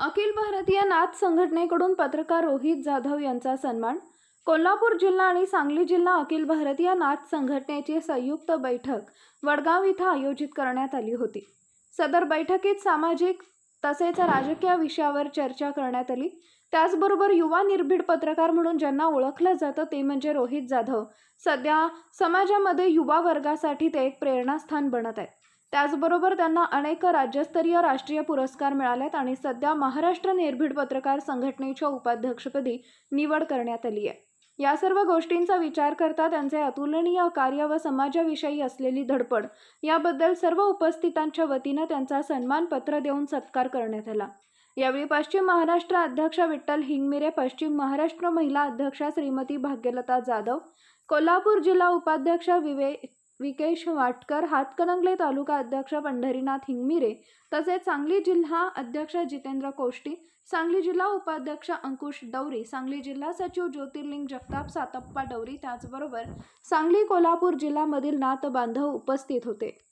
अखिल भारतीय नाथ संघटनेकडून पत्रकार रोहित जाधव यांचा सन्मान. कोल्हापूर जिल्हा आणि सांगली जिल्हा अखिल भारतीय नाथ संघटनेची संयुक्त बैठक वडगाव इथं आयोजित करण्यात आली होती. सदर बैठकीत सामाजिक तसेच राजकीय विषयावर चर्चा करण्यात आली. त्याचबरोबर युवा निर्भीड पत्रकार म्हणून ज्यांना ओळखलं जातं ते म्हणजे रोहित जाधव. सध्या समाजामध्ये युवा वर्गासाठी ते एक प्रेरणास्थान बनत आहेत. त्याचबरोबर त्यांना अनेक राज्यस्तरीय राष्ट्रीय पुरस्कार मिळालेत आणि सध्या महाराष्ट्र निर्भीड पत्रकार संघटनेच्या उपाध्यक्षपदी निवड करण्यात आली आहे. या सर्व गोष्टींचा विचार करता त्यांचे अतुलनीय कार्य व समाजाविषयी असलेली धडपड याबद्दल सर्व उपस्थितांच्या वतीनं त्यांचा सन्मानपत्र देऊन सत्कार करण्यात आला. यावेळी पश्चिम महाराष्ट्र अध्यक्ष विठ्ठल हिंगमिरे पश्चिम महाराष्ट्र महिला अध्यक्षा श्रीमती भाग्यलता जाधव कोल्हापूर जिल्हा उपाध्यक्ष विवेक विकेश वाटकर हातकणंगले तालुका अध्यक्ष पंढरीनाथ हिंगमिरे तसेच सांगली जिल्हा अध्यक्ष जितेंद्र कोष्टी सांगली जिल्हा उपाध्यक्ष अंकुश डवरी सांगली जिल्हा सचिव ज्योतिर्लिंग जगताप सातप्पा डवरी त्याचबरोबर सांगली कोल्हापूर जिल्ह्यामधील नाथ बांधव उपस्थित होते.